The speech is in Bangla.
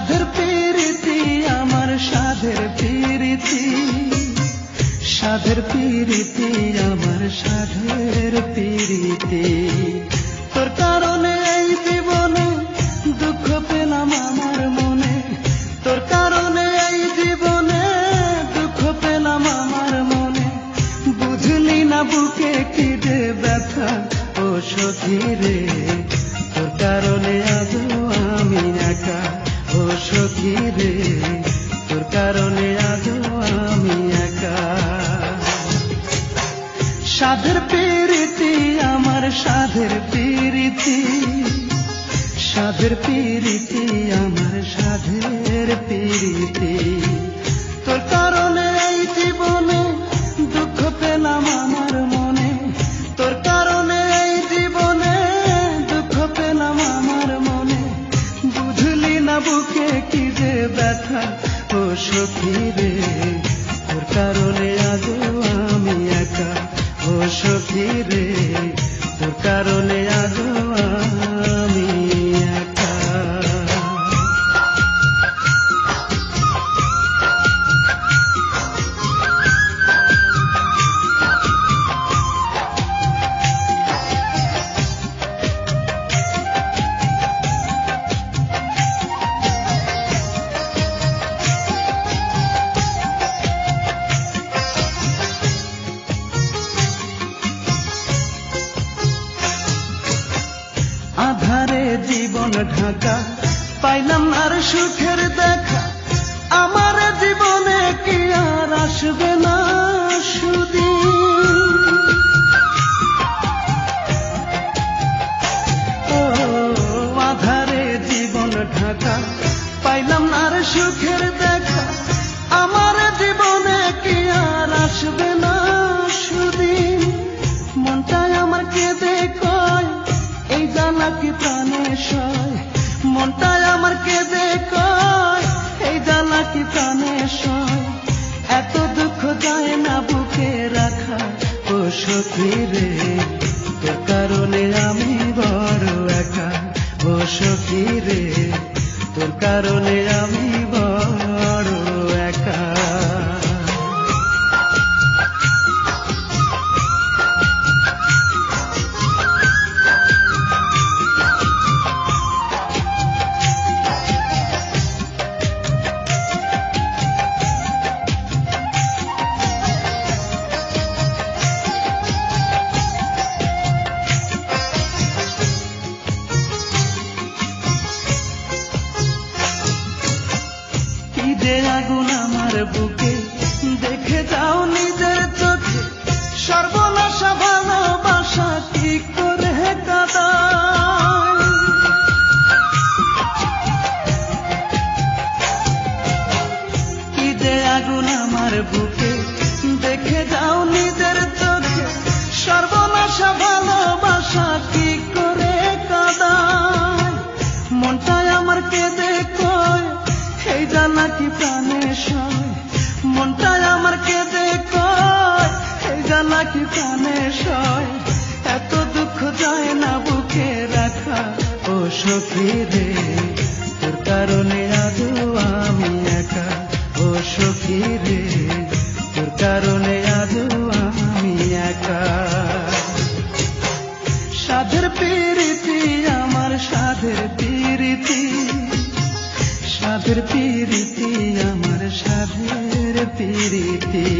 সাধের পীরিতি, আমার সাধের পীরিতি। সাধের পীরিতি, আমার সাধের পীরিতি। তোর কারণে এই জীবনে দুঃখ পেলাম আমার মনে। তোর কারণে এই জীবনে দুঃখ পেলাম আমার মনে। বুঝলি না বুকে কি দে ব্যথা ও সখী রে। সাধের পিরিতি, আমার সাধের পিরিতি। সাধের পিরিতি, আমার সাধের পিরিতি। তোর কারণে এই জীবনে দুঃখ পেলাম আমার মনে। তোর কারণে এই জীবনে দুঃখ পেলাম আমার মনে। বুঝলি না বুকে কি যে ব্যথা ও সখী রে। তোর কারণে ও সখী রে তোর কারণে আজ জীবন ঢাকা, পাইলাম আর সুখের দেখা। আমার জীবনে কি আর আসবে না সুদিন? ও, আধারে জীবন ঢাকা, পাইলাম আর সুখের দেখা। সখী রে তোর কারণে আমি বড় একা। ও সখী রে তোর কারণে আমি আগুন আমার বুকে। দেখে যাও নিজের চোখে। সর্বনাশা ভালোবাসা কি করে কাদায় কি যে আগুন আমার বুকে। দেখে যাও নিজের চোখে। সর্বনাশা ভালোবাসা প্রাণে সয়, এত দুঃখ যায় না বুকে রাখা। ও সখী রে, তোর কারণে আমি একা। ও সখী রে, তোর কারণে আমি একা। সাধের পিরিতি, আমার সাধের পিরিতি। সাধের পিরিতি, আমার সাধের পিরিতি।